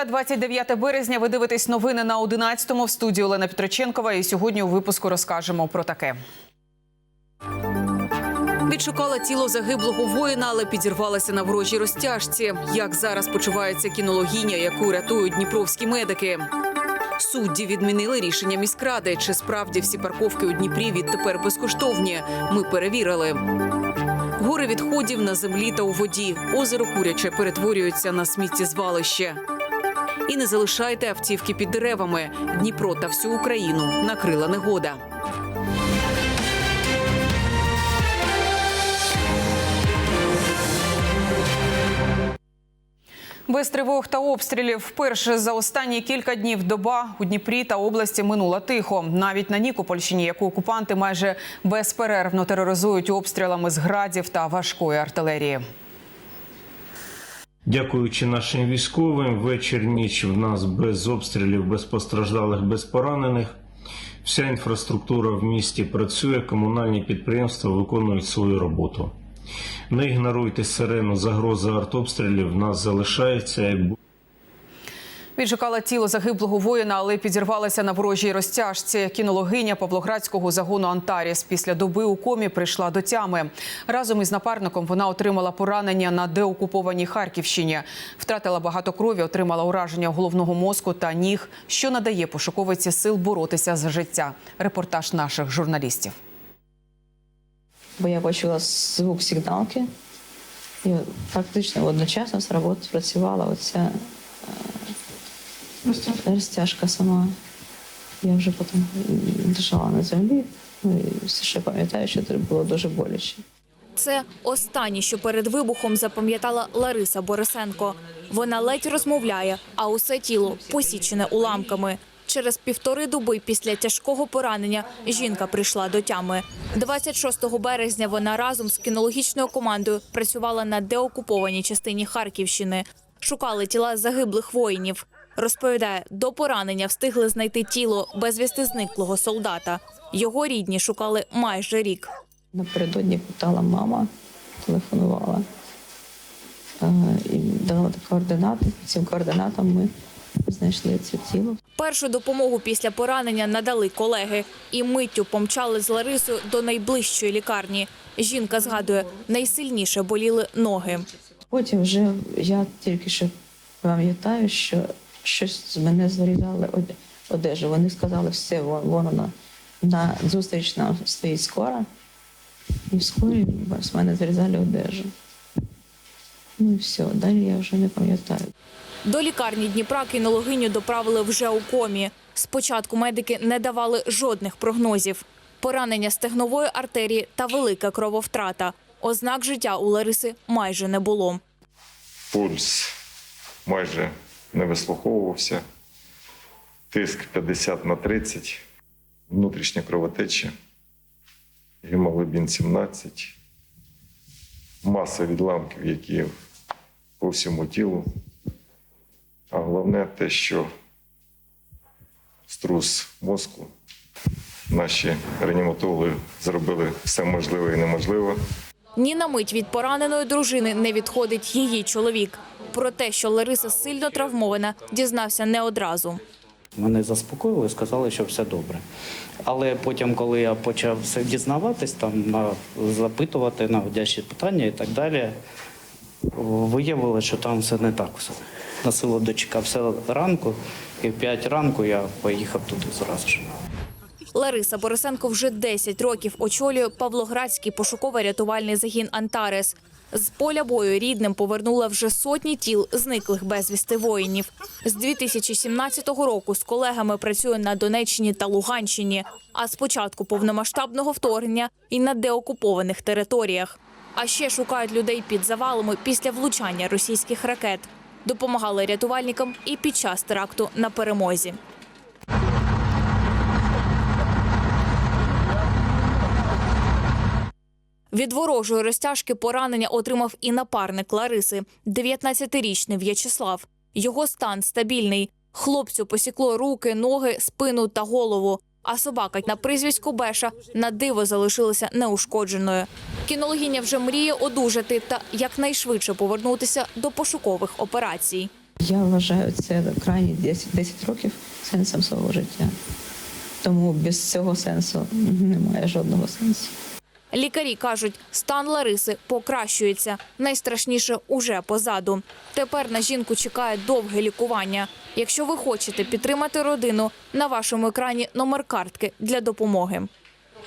Середа, 29 березня. Ви дивитесь новини на 11-му в студії Олена Петроченкова. І сьогодні у випуску розкажемо про таке. Відшукала тіло загиблого воїна, але підірвалася на ворожій розтяжці. Як зараз почувається кінологиня, яку рятують дніпровські медики? Судді відмінили рішення міськради. Чи справді всі парковки у Дніпрі відтепер безкоштовні? Ми перевірили. Гори відходів на землі та у воді. Озеро Куряче перетворюється на сміттєзвалище. І не залишайте автівки під деревами. Дніпро та всю Україну накрила негода. Без тривог та обстрілів вперше за останні кілька днів доба у Дніпрі та області минула тихо. Навіть на Нікопольщині, яку окупанти майже безперервно тероризують обстрілами з градів та важкої артилерії. Дякуючи нашим військовим, вечір ніч в нас без обстрілів, без постраждалих, без поранених. Вся інфраструктура в місті працює, комунальні підприємства виконують свою роботу. Не ігноруйте сирену, загроза артобстрілів в нас залишається. Відшукала тіло загиблого воїна, але підірвалася на ворожій розтяжці. Кінологиня Павлоградського загону Антаріс після доби у комі прийшла до тями. Разом із напарником вона отримала поранення на деокупованій Харківщині. Втратила багато крові, отримала ураження головного мозку та ніг, що надає пошуковиці сил боротися за життя. Репортаж наших журналістів. бо я почула звук сигналки, і фактично одночасно сработала, спрацювала оця е, розтяжка сама. Я вже потім лежала на землі, ну все ще пам'ятаю, що це було дуже боляче. Це останнє, що перед вибухом запам'ятала Лариса Борисенко. Вона ледь розмовляє, а усе тіло посічене уламками. Через півтори доби після тяжкого поранення жінка прийшла до тями. 26 березня вона разом з кінологічною командою працювала на деокупованій частині Харківщини. Шукали тіла загиблих воїнів. Розповідає, до поранення встигли знайти тіло безвісти зниклого солдата. Його рідні шукали майже рік. Напередодні питала мама, телефонувала е, і дала координати. Цим координатам ми знайшли це тіло. Першу допомогу після поранення надали колеги і миттю помчали з Ларисою до найближчої лікарні. Жінка згадує, найсильніше боліли ноги. Потім вже я тільки що пам'ятаю, що щось з мене зрізали оде- одежу. Вони сказали, все, вон, вона на зустріч нам стоїть скора. І в скорі з мене зрізали одежу. Ну і все, далі я вже не пам'ятаю. До лікарні Дніпра кінологиню доправили вже у комі. Спочатку медики не давали жодних прогнозів. Поранення стегнової артерії та велика крововтрата. Ознак життя у Лариси майже не було. Пульс майже не вислуховувався, тиск 50 на 30, внутрішня кровотеча, гемоглобін 17, маса відламків, які по всьому тілу. А головне те, що струс мозку. Наші реаніматологи зробили все можливе і неможливе. Ні на мить від пораненої дружини не відходить її чоловік. Про те, що Лариса сильно травмована, дізнався не одразу. Мене заспокоїли, сказали, що все добре. Але потім, коли я почав все дізнаватись, там запитувати на наводящі питання і так далі, виявилося, що там все не так все. На силу дочекався ранку, і в 5 ранку я поїхав туди зразу ж. Лариса Борисенко вже 10 років очолює Павлоградський пошуково-рятувальний загін Антарес. З поля бою рідним повернула вже сотні тіл зниклих безвісти воїнів. З 2017 року з колегами працює на Донеччині та Луганщині. А з початку повномасштабного вторгнення і на деокупованих територіях. А ще шукають людей під завалами після влучання російських ракет. Допомагали рятувальникам і під час теракту на перемозі. Від ворожої розтяжки поранення отримав і напарник Лариси, 19-річний В'ячеслав. Його стан стабільний. Хлопцю посікло руки, ноги, спину та голову. А собака на прізвиську Беша на диво залишилася неушкодженою. Кінологиня вже мріє одужати та якнайшвидше повернутися до пошукових операцій. Я вважаю це крайні 10, 10 років сенсом свого життя. Тому без цього сенсу немає жодного сенсу. Лікарі кажуть, стан Лариси покращується. Найстрашніше уже позаду. Тепер на жінку чекає довге лікування. Якщо ви хочете підтримати родину, на вашому екрані номер картки для допомоги.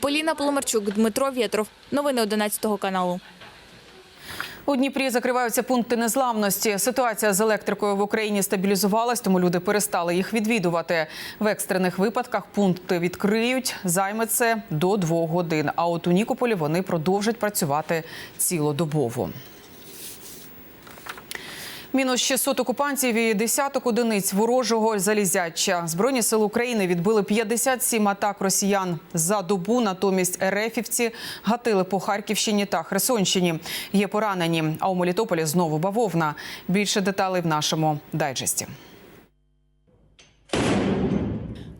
Поліна Поломарчук, Дмитро Вєтров. Новини 11 каналу. У Дніпрі закриваються пункти незламності. Ситуація з електрикою в Україні стабілізувалась, тому люди перестали їх відвідувати. В екстрених випадках пункти відкриють. Займе це до двох годин. А от у Нікополі вони продовжать працювати цілодобово. Мінус 600 окупантів і десяток одиниць ворожого залізяча. Збройні сили України відбили 57 атак росіян за добу. Натомість РФівці гатили по Харківщині та Херсонщині. Є поранені. А у Мелітополі знову бавовна. Більше деталей в нашому дайджесті.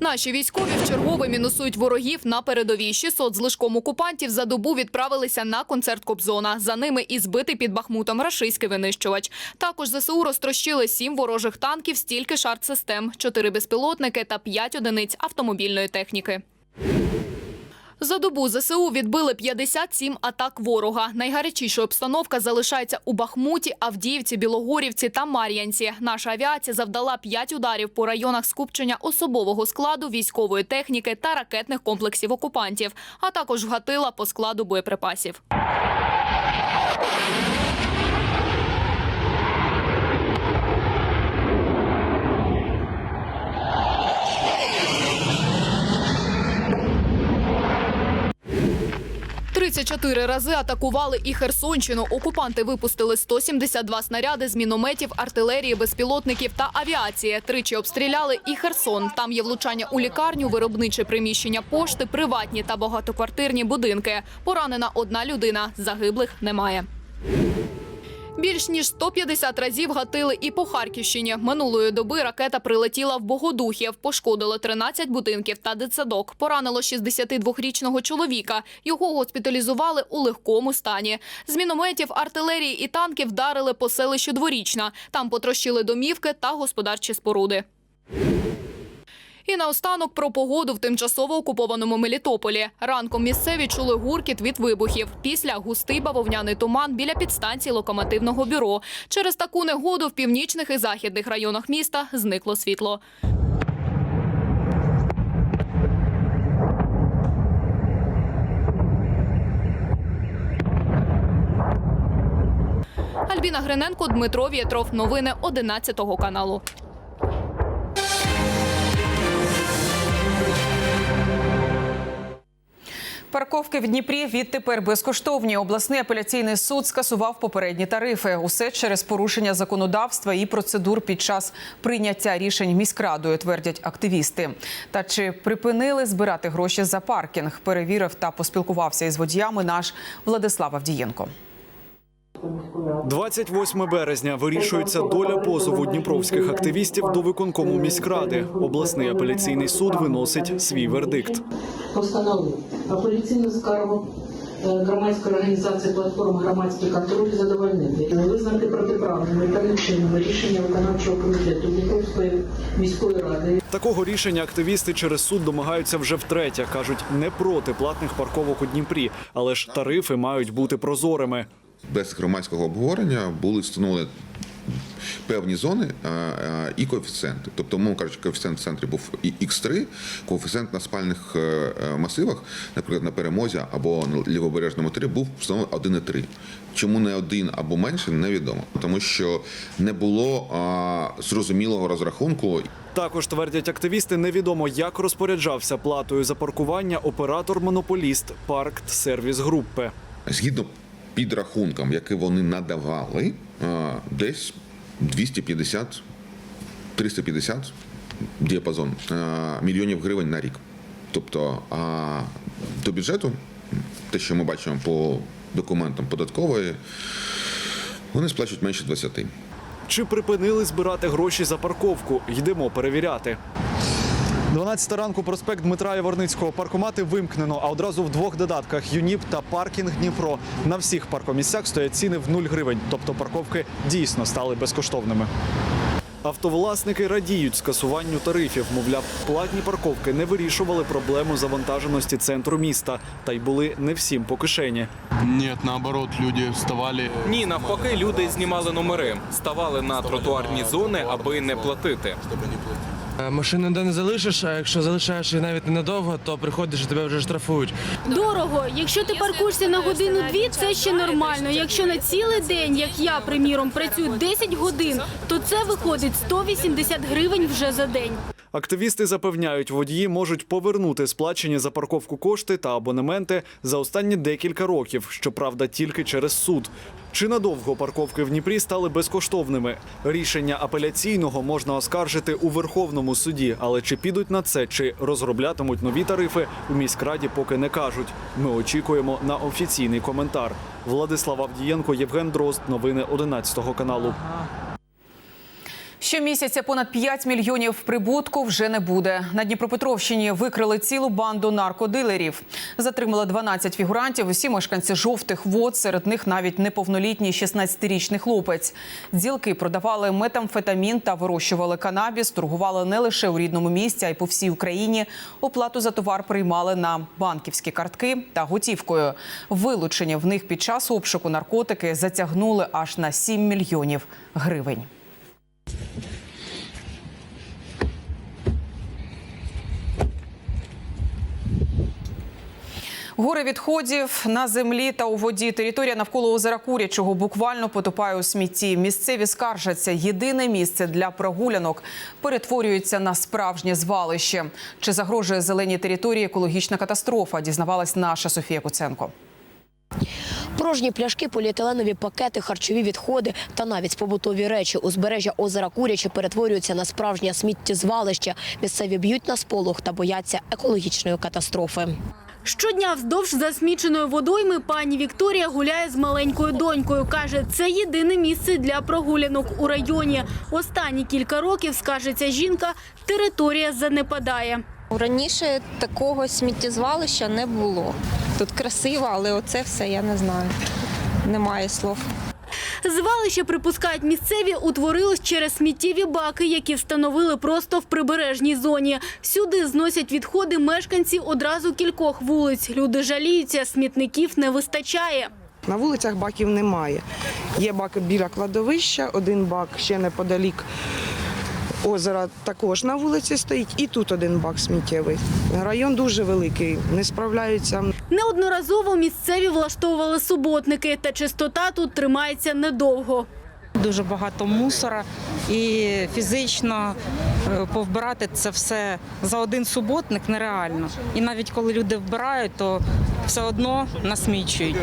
Наші військові вчергове мінусують ворогів на передовій. 600 з лишком окупантів за добу відправилися на концерт Кобзона. За ними і збитий під Бахмутом рашистський винищувач. Також ЗСУ розтрощили сім ворожих танків, стільки шарт систем, чотири безпілотники та п'ять одиниць автомобільної техніки. За добу ЗСУ відбили 57 атак ворога. Найгарячіша обстановка залишається у Бахмуті, Авдіївці, Білогорівці та Мар'янці. Наша авіація завдала 5 ударів по районах скупчення особового складу, військової техніки та ракетних комплексів окупантів, а також вгатила по складу боєприпасів. Тридцять чотири рази атакували і Херсонщину. Окупанти випустили 172 снаряди з мінометів, артилерії, безпілотників та авіації. Тричі обстріляли і Херсон. Там є влучання у лікарню, виробниче приміщення пошти, приватні та багатоквартирні будинки. Поранена одна людина. Загиблих немає. Більш ніж 150 разів гатили і по Харківщині. Минулої доби ракета прилетіла в Богодухів, пошкодила 13 будинків та дитсадок. Поранило 62-річного чоловіка. Його госпіталізували у легкому стані. З мінометів, артилерії і танків вдарили по селищу Дворічна. Там потрощили домівки та господарчі споруди. І наостанок про погоду в тимчасово окупованому Мелітополі. Ранком місцеві чули гуркіт від вибухів. Після густий бавовняний туман біля підстанції локомотивного бюро. Через таку негоду в північних і західних районах міста зникло світло. Альбіна Гриненко, Дмитро Вєтров. Новини 11 каналу. Парковки в Дніпрі відтепер безкоштовні. Обласний апеляційний суд скасував попередні тарифи. Усе через порушення законодавства і процедур під час прийняття рішень міськрадою, твердять активісти. Та чи припинили збирати гроші за паркінг? Перевірив та поспілкувався із водіями наш Владислав Авдієнко. 28 березня вирішується доля позову дніпровських активістів до виконкому міськради. Обласний апеляційний суд виносить свій вердикт. постановив апеляційну скаргу е, громадської організації платформи громадський контроль задовольнити, визнати протиправними та нечинними рішення виконавчого комітету Дніпровської міської ради Такого рішення активісти через суд домагаються вже втретє. кажуть, не проти платних парковок у Дніпрі, але ж тарифи мають бути прозорими. Без громадського обговорення були встановлені певні зони і коефіцієнти. Тобто, мовно кажучи, коефіцієнт в центрі був і Х3, коефіцієнт на спальних е, е, масивах, наприклад, на перемозі або на лівобережному 3, був встановлений 1,3. Чому не один або менше, невідомо. Тому що не було а, зрозумілого розрахунку Також твердять активісти, невідомо як розпоряджався платою за паркування оператор-монополіст Парк Сервіс Группи. згідно підрахункам, які вони надавали, десь 250 350 діапазон мільйонів гривень на рік. Тобто а, до бюджету, те, що ми бачимо по документам податкової, вони сплачують менше 20. Чи припинили збирати гроші за парковку? Йдемо перевіряти. 12 ранку проспект Дмитра Яворницького. Паркомати вимкнено, а одразу в двох додатках ЮНІП та паркінг Дніпро. На всіх паркомісцях стоять ціни в 0 гривень, тобто парковки дійсно стали безкоштовними. Автовласники радіють скасуванню тарифів. Мовляв, платні парковки не вирішували проблему завантаженості центру міста, та й були не всім по кишені. Нет, наоборот, люди вставали. Ні, навпаки, люди знімали номери, ставали на тротуарні зони, аби не платити. Е, Машину де не залишиш, а якщо залишаєш її навіть ненадовго, то приходиш і тебе вже штрафують. Дорого. Якщо ти паркуєшся на годину-дві, це ще нормально. Якщо на цілий день, як я, приміром, працюю 10 годин, то це виходить 180 гривень вже за день. Активісти запевняють, водії можуть повернути сплачені за парковку кошти та абонементи за останні декілька років, щоправда, тільки через суд. Чи надовго парковки в Дніпрі стали безкоштовними? Рішення апеляційного можна оскаржити у Верховному суді, але чи підуть на це, чи розроблятимуть нові тарифи у міськраді, поки не кажуть. Ми очікуємо на офіційний коментар. Владислав Авдієнко, Євген Дрозд. Новини 11 каналу. Щомісяця понад 5 мільйонів прибутку вже не буде. На Дніпропетровщині викрили цілу банду наркодилерів. Затримали 12 фігурантів. Усі мешканці жовтих вод. Серед них навіть неповнолітній 16-річний хлопець. Ділки продавали метамфетамін та вирощували канабіс. Торгували не лише у рідному місті, а й по всій Україні. Оплату за товар приймали на банківські картки та готівкою. Вилучені в них під час обшуку наркотики затягнули аж на 7 мільйонів гривень. Гори відходів на землі та у воді. Територія навколо озера Курячого буквально потопає у смітті. Місцеві скаржаться. Єдине місце для прогулянок перетворюється на справжнє звалище. Чи загрожує зеленій території екологічна катастрофа? Дізнавалась наша Софія Куценко. Порожні пляшки, поліетиленові пакети, харчові відходи та навіть побутові речі. Узбережжя озера Куряче перетворюються на справжнє сміттєзвалище. Місцеві б'ють на сполох та бояться екологічної катастрофи. Щодня вздовж засміченої водойми пані Вікторія гуляє з маленькою донькою. Каже, це єдине місце для прогулянок у районі. Останні кілька років, скажеться жінка, територія занепадає. Раніше такого сміттєзвалища не було. Тут красиво, але оце все я не знаю. Немає слов. Звалище, припускають місцеві, утворилось через сміттєві баки, які встановили просто в прибережній зоні. Сюди зносять відходи мешканці одразу кількох вулиць. Люди жаліються, смітників не вистачає. На вулицях баків немає. Є баки біля кладовища, один бак ще неподалік озера також на вулиці стоїть, і тут один бак сміттєвий. Район дуже великий, не справляються. Неодноразово місцеві влаштовували суботники, та чистота тут тримається недовго. Дуже багато мусора і фізично е, повбирати це все за один суботник нереально. І навіть коли люди вбирають, то все одно насмічують.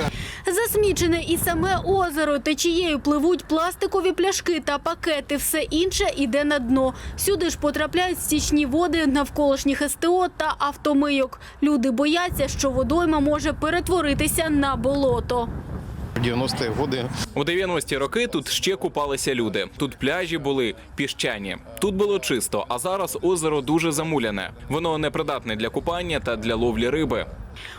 Засмічене і саме озеро течією пливуть пластикові пляшки та пакети. Все інше іде на дно. Сюди ж потрапляють стічні води навколишніх СТО та автомийок. Люди бояться, що водойма може перетворитися на болото. 90-ті годи У 90-ті роки тут ще купалися люди. Тут пляжі були піщані. Тут було чисто, а зараз озеро дуже замуляне. Воно непридатне для купання та для ловлі риби.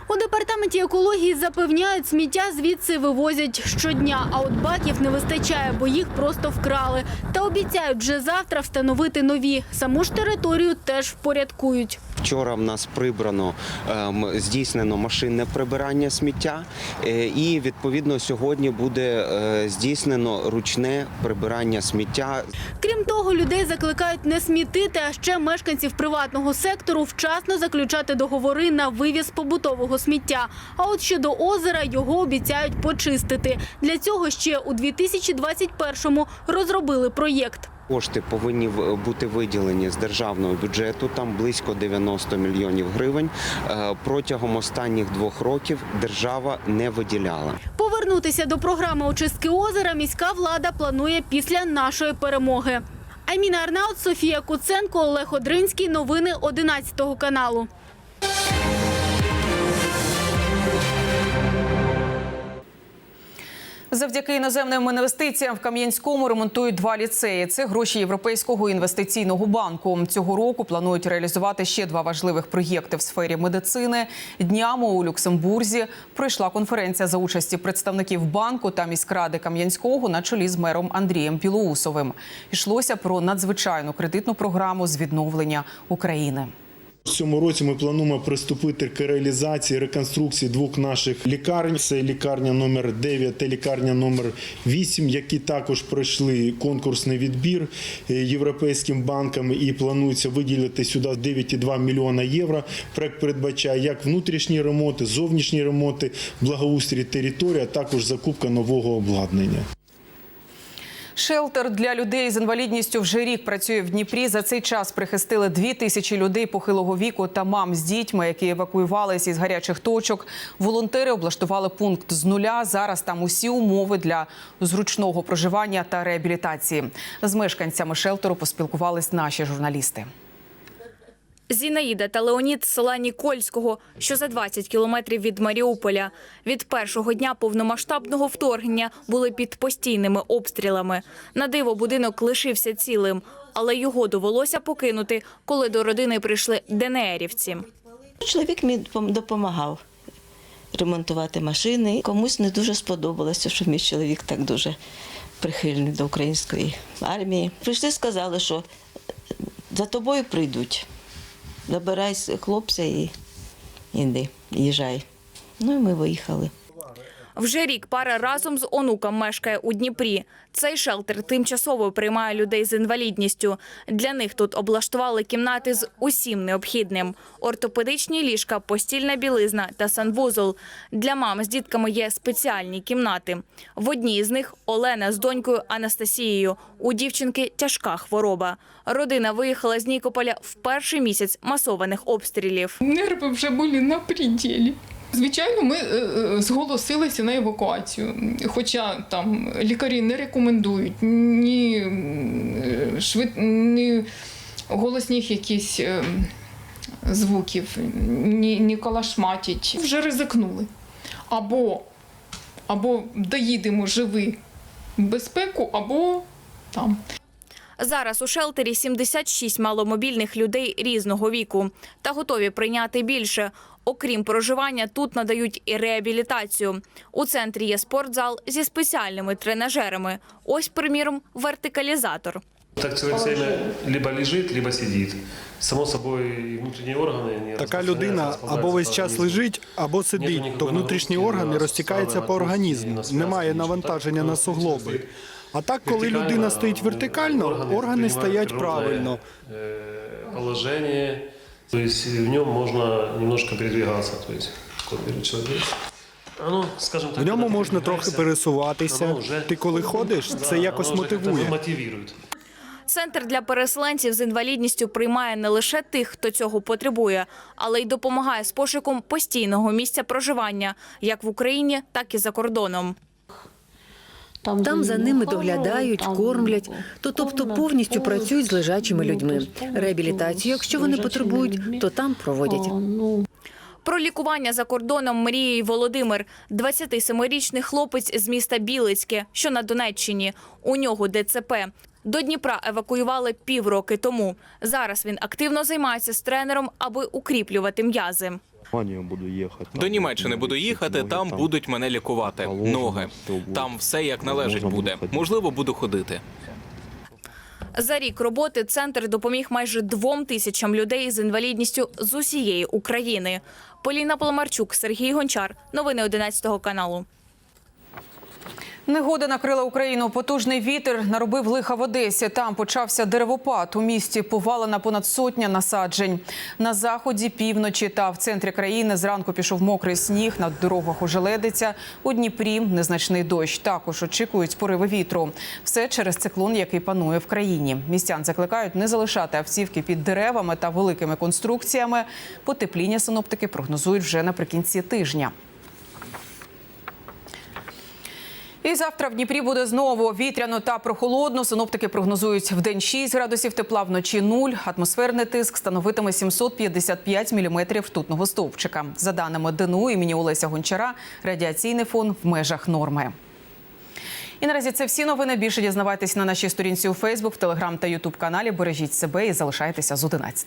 У департаменті екології запевняють, сміття звідси вивозять щодня, а от баків не вистачає, бо їх просто вкрали. Та обіцяють вже завтра встановити нові. Саму ж територію теж впорядкують. Вчора в нас прибрано ем, здійснено машинне прибирання сміття, е, і відповідно сьогодні буде е, здійснено ручне прибирання сміття. Крім того, людей закликають не смітити, а ще мешканців приватного сектору вчасно заключати договори на вивіз побутового сміття. А от щодо озера його обіцяють почистити. Для цього ще у 2021-му розробили проєкт. Кошти повинні бути виділені з державного бюджету. Там близько 90 мільйонів гривень. Е, Протягом останніх двох років держава не виділяла. Повернутися до програми очистки озера міська влада планує після нашої перемоги. Айміна Арнаут, Софія Куценко, Олег Одринський. Новини 11 каналу. Завдяки іноземним інвестиціям в Кам'янському ремонтують два ліцеї. Це гроші Європейського інвестиційного банку. Цього року планують реалізувати ще два важливих проєкти в сфері медицини. Днями у Люксембурзі пройшла конференція за участі представників банку та міськради Кам'янського на чолі з мером Андрієм Білоусовим. Йшлося про надзвичайну кредитну програму з відновлення України. Цьому році ми плануємо приступити к реалізації реконструкції двох наших лікарень. Це лікарня номер 9 та лікарня номер 8, які також пройшли конкурсний відбір е, європейським банкам і планується виділити сюди 9,2 мільйона євро. Проект передбачає як внутрішні ремонти, зовнішні ремонти, благоустрій території, а також закупка нового обладнання. Шелтер для людей з інвалідністю вже рік працює в Дніпрі. За цей час прихистили дві тисячі людей похилого віку та мам з дітьми, які евакуювалися із гарячих точок. Волонтери облаштували пункт з нуля. Зараз там усі умови для зручного проживання та реабілітації. З мешканцями шелтеру поспілкувались наші журналісти. Зінаїда та Леонід з села Нікольського, що за 20 кілометрів від Маріуполя. Від першого дня повномасштабного вторгнення були під постійними обстрілами. На диво будинок лишився цілим, але його довелося покинути, коли до родини прийшли ДНРівці. Чоловік мені допом- допомагав ремонтувати машини. Комусь не дуже сподобалося, що мій чоловік так дуже прихильний до української армії. Прийшли, сказали, що за тобою прийдуть. Забирай с- хлопця і іди, їжджай. Ну і ми виїхали. Вже рік пара разом з онуком мешкає у Дніпрі. Цей шелтер тимчасово приймає людей з інвалідністю. Для них тут облаштували кімнати з усім необхідним: ортопедичні ліжка, постільна білизна та санвузол. Для мам з дітками є спеціальні кімнати. В одній з них Олена з донькою Анастасією. У дівчинки тяжка хвороба. Родина виїхала з Нікополя в перший місяць масованих обстрілів. Нерви вже були на пределі. Звичайно, ми е, е, зголосилися на евакуацію, хоча там лікарі не рекомендують ні, швид... ні голосних якісь е, звуків, ні, ні калашматять. Вже ризикнули. Або, або доїдемо живі в безпеку, або там. Зараз у шелтері 76 маломобільних людей різного віку та готові прийняти більше. Окрім проживання, тут надають і реабілітацію. У центрі є спортзал зі спеціальними тренажерами. Ось, приміром, вертикалізатор. Так человек все время либо лежит, либо сидит. Само собой, и внутренние органы... они Така распространяются, людина расползаются або весь по час организму. лежить, або Нету сидить, никакой то внутрішні нагрузки органи на розтікаються суставы, по на кости, організму. на связки, Немає нічого. навантаження Так, на ну, суглоби. стоїть А так, коли вертикально, людина стоїть вертикально, органи принимают стоять природное, правильно. э, положение. То есть в нем можно немножко передвигаться. То есть, как берет человек. Ну, скажем так, В ньому можна трохи пересуватися. Ти коли ходиш, Да, це якось мотивує. мотивирует. Центр для переселенців з інвалідністю приймає не лише тих, хто цього потребує, але й допомагає з пошуком постійного місця проживання як в Україні, так і за кордоном. Там за ними доглядають, кормлять, то тобто повністю працюють з лежачими людьми. Реабілітацію, якщо вони потребують, то там проводять. Про лікування за кордоном мріє й Володимир, 27-річний хлопець з міста Білицьке, що на Донеччині. У нього ДЦП. До Дніпра евакуювали півроки тому. Зараз він активно займається з тренером, аби укріплювати м'язи. Буду їхати. До Німеччини буду їхати, там будуть мене лікувати. Ноги. Там все як належить буде. Можливо, буду ходити. За рік роботи центр допоміг майже двом тисячам людей з інвалідністю з усієї України. Поліна Поломарчук, Сергій Гончар. Новини 11 каналу. Негода накрила Україну. Потужний вітер наробив лиха в Одесі. Там почався деревопад. У місті повалена понад сотня насаджень. На заході, півночі та в центрі країни зранку пішов мокрий сніг. На дорогах ожеледиться. У Дніпрі незначний дощ. Також очікують пориви вітру. Все через циклон, який панує в країні. Містян закликають не залишати автівки під деревами та великими конструкціями. Потепління синоптики прогнозують вже наприкінці тижня. І завтра в Дніпрі буде знову вітряно та прохолодно. Синоптики прогнозують в день 6 градусів тепла, вночі 0. Атмосферний тиск становитиме 755 міліметрів ртутного стовпчика. За даними ДНУ імені Олеся Гончара, радіаційний фон в межах норми. І наразі це всі новини. Більше дізнавайтесь на нашій сторінці у Фейсбук, Телеграм та Ютуб каналі. Бережіть себе і залишайтеся з 11.